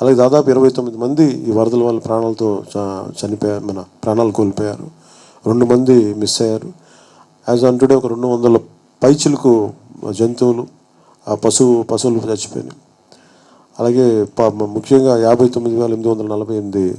అలాగే దాదాపు ఇరవై తొమ్మిది మంది ఈ వరదల వల్ల ప్రాణాలతో చనిపోయారు మన ప్రాణాలు కోల్పోయారు. రెండు మంది మిస్ అయ్యారు. యాజ్ ఆన్ టుడే ఒక రెండు వందల పైచులకు జంతువులు ఆ పశువు పశువులు చచ్చిపోయినాయి. అలాగే ముఖ్యంగా యాభై తొమ్మిది వేల ఎనిమిది వందల నలభై ఎనిమిది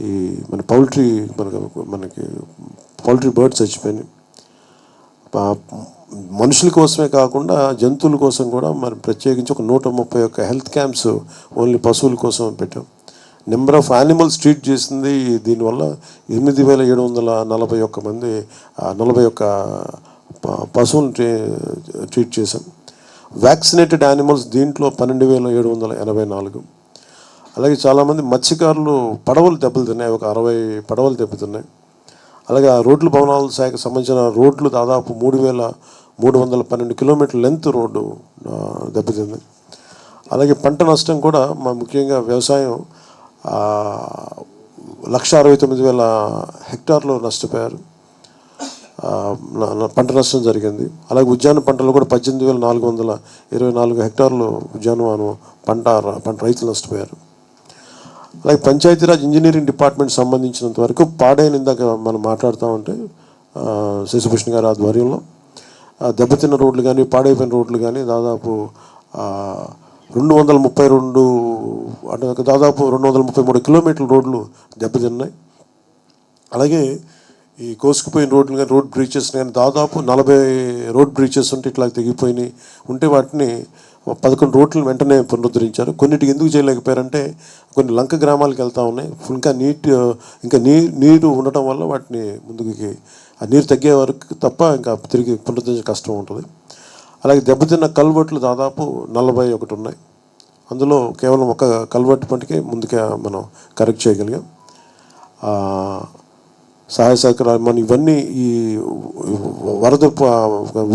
ఈ మన పౌల్ట్రీ మనకు మనకి పౌల్ట్రీ బర్డ్స్ చచ్చిపోయినాయి. మనుషుల కోసమే కాకుండా జంతువుల కోసం కూడా మనం ప్రత్యేకించి ఒక నూట ముప్పై ఒక్క హెల్త్ క్యాంప్స్ ఓన్లీ పశువుల కోసం పెట్టాం. నెంబర్ ఆఫ్ యానిమల్స్ ట్రీట్ చేసింది దీనివల్ల ఎనిమిది వేల ఏడు వందల నలభై ఒక్క మంది నలభై ఒక్క ప- పశువులను ట్రీట్ చేశాం. వ్యాక్సినేటెడ్ యానిమల్స్ దీంట్లో పన్నెండు వేల ఏడు వందల ఎనభై నాలుగు. అలాగే చాలామంది మత్స్యకారులు పడవలు దెబ్బతిన్నాయి ఒక అరవై పడవలు దెబ్బతిన్నాయి. అలాగే ఆ రోడ్లు భవనాల శాఖకు సంబంధించిన రోడ్లు దాదాపు మూడు వేల మూడు వందల పన్నెండు కిలోమీటర్ల లెంత్ రోడ్డు దెబ్బతింది. అలాగే పంట నష్టం కూడా మా ముఖ్యంగా వ్యవసాయం లక్ష అరవై తొమ్మిది వేల హెక్టార్లు నష్టపోయారు. పంట నష్టం జరిగింది. అలాగే ఉద్యాన పంటలు కూడా పద్దెనిమిది వేల నాలుగు వందల ఇరవై నాలుగు హెక్టార్లు ఉద్యానవనం పంట పంట రైతులు నష్టపోయారు. అలాగే పంచాయతీరాజ్ ఇంజనీరింగ్ డిపార్ట్మెంట్ సంబంధించినంత వరకు పాడైన ఇందాక మనం మాట్లాడుతూ ఉంటే శశిభూషణ్ గారి ఆధ్వర్యంలో ఆ, దెబ్బతిన్న రోడ్లు కానీ పాడైపోయిన రోడ్లు కానీ దాదాపు రెండు వందల ముప్పై రెండు అంటే దాదాపు రెండు వందల ముప్పై మూడు కిలోమీటర్ల రోడ్లు దెబ్బతిన్నాయి. అలాగే ఈ కోసుకుపోయిన రోడ్లు కానీ రోడ్ బ్రీచెస్ కానీ దాదాపు నలభై రోడ్ బ్రీచెస్ ఉంటే ఇట్లా తెగిపోయినాయి. ఉంటే వాటిని పదకొండు రోడ్లను వెంటనే పునరుద్ధరించారు. కొన్నిటికి ఎందుకు చేయలేకపోయారంటే కొన్ని లంక గ్రామాలకు వెళ్తూ ఉన్నాయి. ఇంకా నీటి ఇంకా నీ నీరు ఉండటం వల్ల వాటిని ముందుకి ఆ నీరు తగ్గే వరకు తప్ప ఇంకా తిరిగి పునరుద్ధరించే కష్టం ఉంటుంది. అలాగే దెబ్బతిన్న కల్వర్ట్లు దాదాపు నలభై ఒకటి ఉన్నాయి. అందులో కేవలం ఒక కల్వర్ట్ పంటకే ముందుకే మనం కరెక్ట్ చేయగలిగాం. సహాయ సహకారాలు మనం ఇవన్నీ ఈ వరద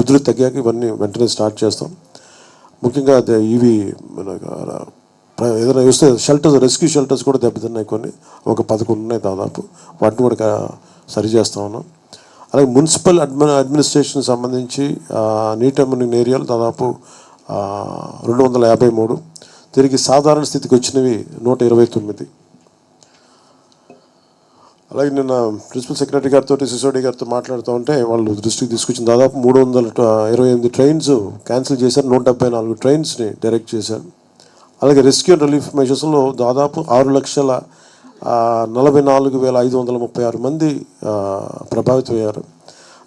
ఉధృతి తగ్గాక ఇవన్నీ వెంటనే స్టార్ట్ చేస్తాం. ముఖ్యంగా ఇవి మన ఏదైనా చూస్తే షెల్టర్స్ రెస్క్యూ షెల్టర్స్ కూడా దెబ్బతిన్నాయి కొన్ని. ఒక పదకొండు ఉన్నాయి దాదాపు. వాటిని కూడా సరి చేస్తా ఉన్నాం. అలాగే మున్సిపల్ అడ్మి అడ్మినిస్ట్రేషన్ సంబంధించి నీట్ అమ్యూనింగ్ ఏరియాలు దాదాపు రెండు వందల యాభై మూడు. తిరిగి సాధారణ స్థితికి వచ్చినవి నూట ఇరవై తొమ్మిది. అలాగే నిన్న ప్రిన్సిపల్ సెక్రటరీ గారితో సిసోడి గారితో మాట్లాడుతూ ఉంటే వాళ్ళు దృష్టికి తీసుకొచ్చిన దాదాపు మూడు వందల ఇరవై ఎనిమిది ట్రైన్స్ క్యాన్సిల్ చేశారు. నూట డెబ్బై నాలుగు ట్రైన్స్ని డైరెక్ట్ చేశారు. అలాగే రెస్క్యూ అండ్ రిలీఫ్ మెషర్స్లో దాదాపు ఆరు లక్షల నలభై నాలుగు వేల ఐదు వందల ముప్పై ఆరు మంది ప్రభావితమయ్యారు.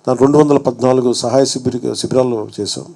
దాని రెండు వందల పద్నాలుగు సహాయ శిబిర శిబిరాలు చేశాం.